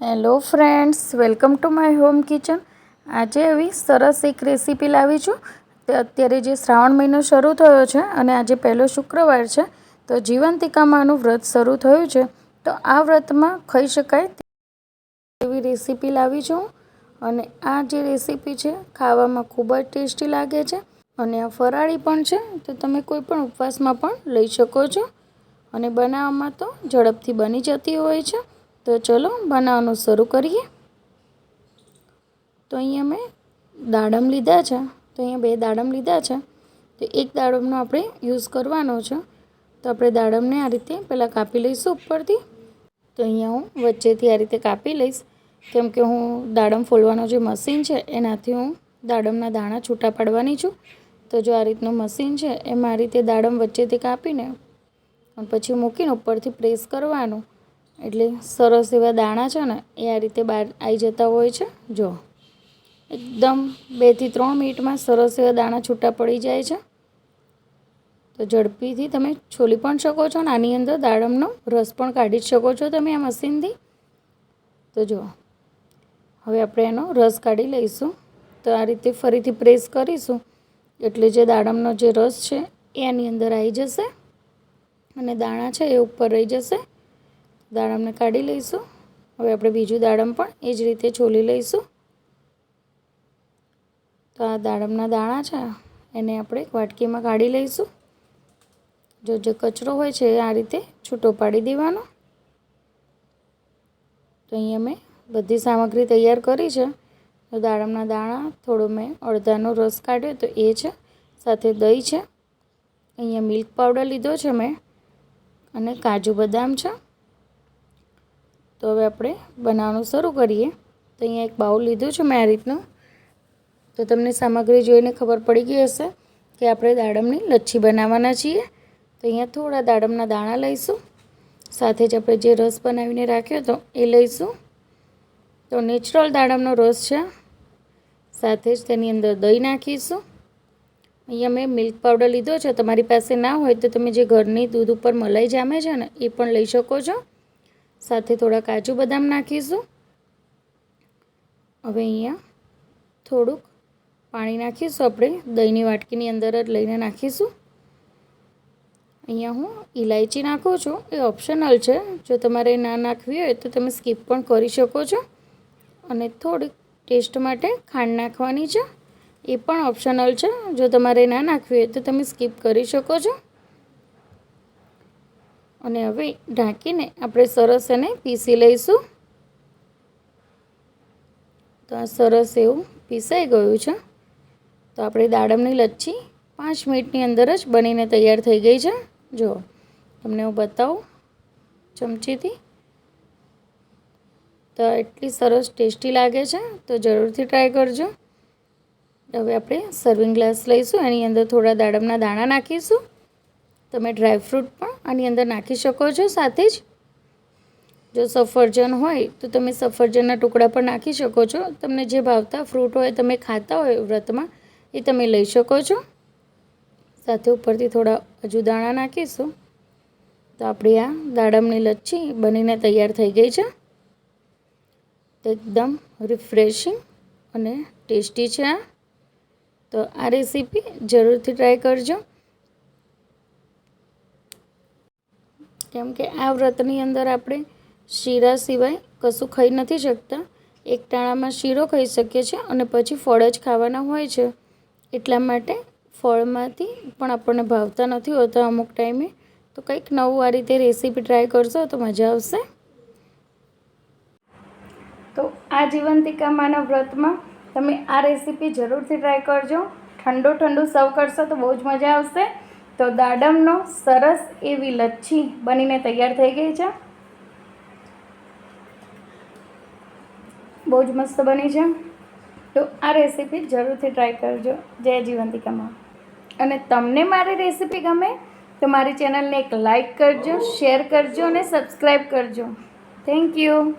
Hello friends, welcome to my home kitchen. આજે એવી સરસ એક રેસીપી લાવી છું. અત્યારે જે શ્રાવણ મહિનો શરૂ થયો છે અને આજે પહેલો શુક્રવાર છે, તો જીવંતિકામાંનું વ્રત શરૂ થયું છે, તો આ વ્રતમાં ખાઈ શકાય એવી રેસીપી લાવી છું. અને આ જે રેસીપી છે, ખાવામાં ખૂબ જ ટેસ્ટી લાગે છે અને આ ફરાળી પણ છે, તો તમે કોઈ પણ ઉપવાસમાં પણ લઈ શકો છો. અને બનાવવામાં તો ઝડપથી બની જતી હોય છે. તો ચલો બનાવવાનું શરૂ કરીએ. તો અહીંયા મેં દાડમ લીધા છે. તો અહીંયા બે દાડમ લીધા છે. તો એક દાડમનો આપણે યુઝ કરવાનો છે. તો આપણે દાડમને આ રીતે પહેલાં કાપી લઈશું ઉપરથી. તો અહીંયા હું વચ્ચેથી આ રીતે કાપી લઈશ. કેમ કે હું દાડમ ફોલવાનો જે મશીન છે, એનાથી હું દાડમના દાણા છૂટા પાડવાની છું. તો જો આ રીતનું મશીન છે, એમાં આ રીતે દાડમ વચ્ચેથી કાપીને પછી મૂકીને ઉપરથી પ્રેસ કરવાનું. એટલે સરસ એવા દાણા છે ને, એ આ રીતે બહાર આવી જતા હોય છે. જો, એકદમ બેથી ત્રણ મિનિટમાં સરસ એવા દાણા છૂટા પડી જાય છે. તો ઝડપીથી તમે છોલી પણ શકો છો ને, આની અંદર દાડમનો રસ પણ કાઢી જ શકો છો તમે આ મશીનથી. તો જુઓ હવે આપણે એનો રસ કાઢી લઈશું. તો આ રીતે ફરીથી પ્રેસ કરીશું. એટલે જે દાડમનો જે રસ છે, એ આની અંદર આવી જશે. અને દાણા છે એ ઉપર રહી જશે. દાડમને કાઢી લઈશું. હવે આપણે બીજું દાડમ પણ એ જ રીતે છોલી લઈશું. તો આ દાડમના દાણા છે, એને આપણે વાટકીમાં કાઢી લઈશું. જો જે કચરો હોય છે આ રીતે છૂટો પાડી દેવાનો. તો અહીંયા મેં બધી સામગ્રી તૈયાર કરી છે. તો દાડમના દાણા, થોડો મેં અડધાનો રસ કાઢ્યો, તો એ છે, સાથે દહીં છે. અહીંયા મિલ્ક પાવડર લીધો છે મેં. અને કાજુ બદામ છે. તો હવે આપણે બનાવવાનું શરૂ કરીએ. તો અહીંયા એક બાઉલ લીધું છે મેં આ રીતનું. તો તમને સામગ્રી જોઈને ખબર પડી ગઈ હશે કે આપણે દાડમની લચ્છી બનાવવાના છીએ. તો અહીંયા થોડા દાડમના દાણા લઈશું. સાથે જ આપણે જે રસ બનાવીને રાખ્યો હતો એ લઈશું. તો નેચરલ દાડમનો રસ છે. સાથે જ તેની અંદર દહીં નાખીશું. અહીંયા મેં મિલ્ક પાવડર લીધો છે. તમારી પાસે ના હોય તો તમે જે ઘરની દૂધ ઉપર મલાઈ જામે છે ને, એ પણ લઈ શકો છો. સાથે થોડા કાજુ બદામ નાખીશું. હવે અહીંયા થોડુંક પાણી નાખીશું. આપણે દહીંની વાટકીની અંદર જ લઈને નાખીશું. અહીંયા હું ઇલાયચી નાખું છું. એ ઓપ્શનલ છે. જો તમારે ના નાખવી હોય તો તમે સ્કીપ પણ કરી શકો છો. અને થોડીક ટેસ્ટ માટે ખાંડ નાખવાની છે. એ પણ ઓપ્શનલ છે. જો તમારે ના નાખવી હોય તો તમે સ્કીપ કરી શકો છો. અને હવે ઢાંકીને આપણે સરસ એને પીસી લઈશું. તો આ સરસ એવું પીસાઈ ગયું છે. તો આપણે દાડમની લચ્છી પાંચ મિનિટની અંદર જ બનીને તૈયાર થઈ ગઈ છે. જો, તમને હું બતાવું ચમચીથી. તો એટલી સરસ ટેસ્ટી લાગે છે, તો જરૂરથી ટ્રાય કરજો. હવે આપણે સર્વિંગ ગ્લાસ લઈશું, એની અંદર થોડા દાડમના દાણા નાખીશું. તમે ડ્રાયફ્રૂટ પણ આની અંદર નાખી શકો છો સાથે જ. જો સફરજન હોય તો તમે સફરજનના ટુકડા પણ નાખી શકો છો. તમને જે ભાવતા ફ્રૂટ હોય, તમે ખાતા હોય વ્રતમાં, એ તમે લઈ શકો છો. સાથે ઉપરથી થોડા હજુ દાણા નાખીશું. તો આપણી આ દાડમની લચ્છી બનીને તૈયાર થઈ ગઈ છે. એકદમ રિફ્રેશિંગ અને ટેસ્ટી છે આ. તો આ રેસીપી જરૂરથી ટ્રાય કરજો. કેમ કે આ વ્રતની અંદર આપણે શીરા સિવાય કશું ખાઈ નથી શકતા. એક ટાણામાં શીરો ખાઈ શકીએ છીએ અને પછી ફળ જ ખાવાના હોય છે. એટલા માટે ફળમાંથી પણ આપણને ભાવતા નથી હોતા અમુક ટાઈમે. તો કંઈક નવું આ રીતે રેસીપી ટ્રાય કરશો તો મજા આવશે. તો આ જીવંતિકામાંના વ્રતમાં તમે આ રેસીપી જરૂરથી ટ્રાય કરજો. ઠંડુ ઠંડુ સર્વ કરશો તો બહુ જ મજા આવશે. તો દાડમનો સરસ એવી લચ્છી બનીને તૈયાર થઈ ગઈ છે. બહુ જ મસ્ત બની છે. તો આ રેસીપી જરૂરથી ટ્રાય કરજો. જય જીવંતિકામાં અને તમને મારી રેસીપી ગમે તો મારી ચેનલને એક લાઈક કરજો, શેર કરજો અને સબસ્ક્રાઈબ કરજો. Thank you.